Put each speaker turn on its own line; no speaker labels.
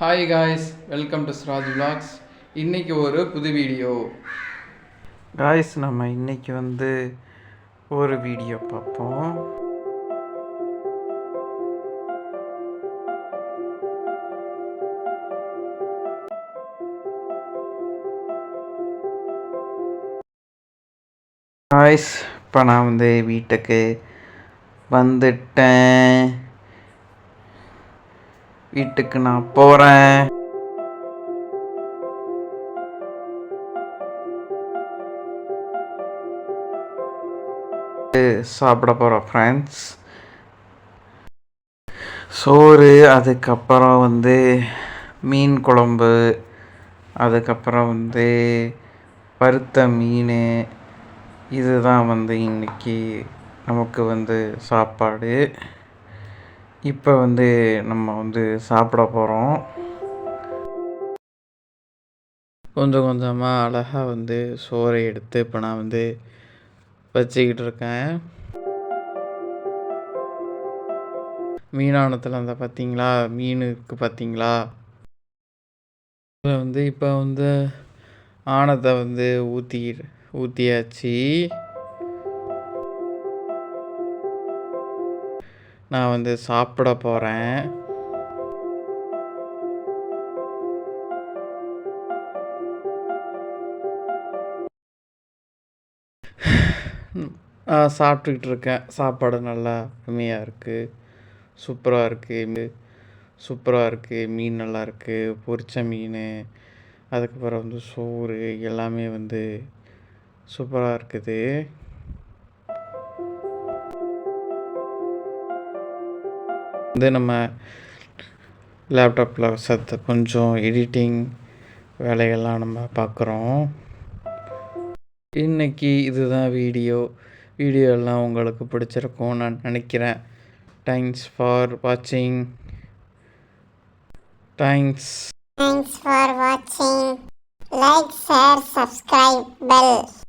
Hi guys welcome to Siraj vlogs இன்றைக்கி ஒரு புது வீடியோ
காய்ஸ் நம்ம இன்றைக்கி வந்து ஒரு வீடியோ பார்ப்போம். காய்ஸ் இப்போ நான் வந்து வீட்டுக்கு வந்துட்டேன். வீட்டுக்கு நான் போகிறேன் சாப்பிட போகிறோம் ஃப்ரெண்ட்ஸ் சோறு அதுக்கப்புறம் வந்து மீன் குழம்பு அதுக்கப்புறம் வந்து பருத்த மீன். இதுதான் வந்து இன்னைக்கு நமக்கு வந்து சாப்பாடு. இப்போ வந்து நம்ம வந்து சாப்பிட போகிறோம் கொஞ்சம் கொஞ்சமாக அழகாக வந்து சோறை எடுத்து இப்போ நான் வந்து வச்சுக்கிட்டு இருக்கேன். மீனானத்தில் அந்த பார்த்தீங்களா? மீன் இருக்குது பார்த்தீங்களா? அதில் வந்து இப்போ வந்து ஆணத்தை வந்து ஊற்றி ஊற்றியாச்சு நான் வந்து சாப்பிட போகிறேன் நான் சாப்பிட்டுக்கிட்டு இருக்கேன். சாப்பாடு நல்லா அருமையாக இருக்குது சூப்பராக இருக்குது சூப்பராக இருக்குது மீன் நல்லா இருக்குது பொரிச்ச மீன் அதுக்கப்புறம் வந்து சோறு எல்லாமே வந்து சூப்பராக இருக்குது. வந்து நம்ம லேப்டாப்பில் சத்த கொஞ்சம் எடிட்டிங் வேலைகள்லாம் நம்ம பார்க்குறோம் இன்னைக்கு இதுதான் வீடியோ வீடியோ எல்லாம் உங்களுக்கு பிடிச்சிருக்கும் நான் நினைக்கிறேன். தேங்க்ஸ் ஃபார் வாட்சிங் தேங்க்ஸ்
தேங்க்ஸ்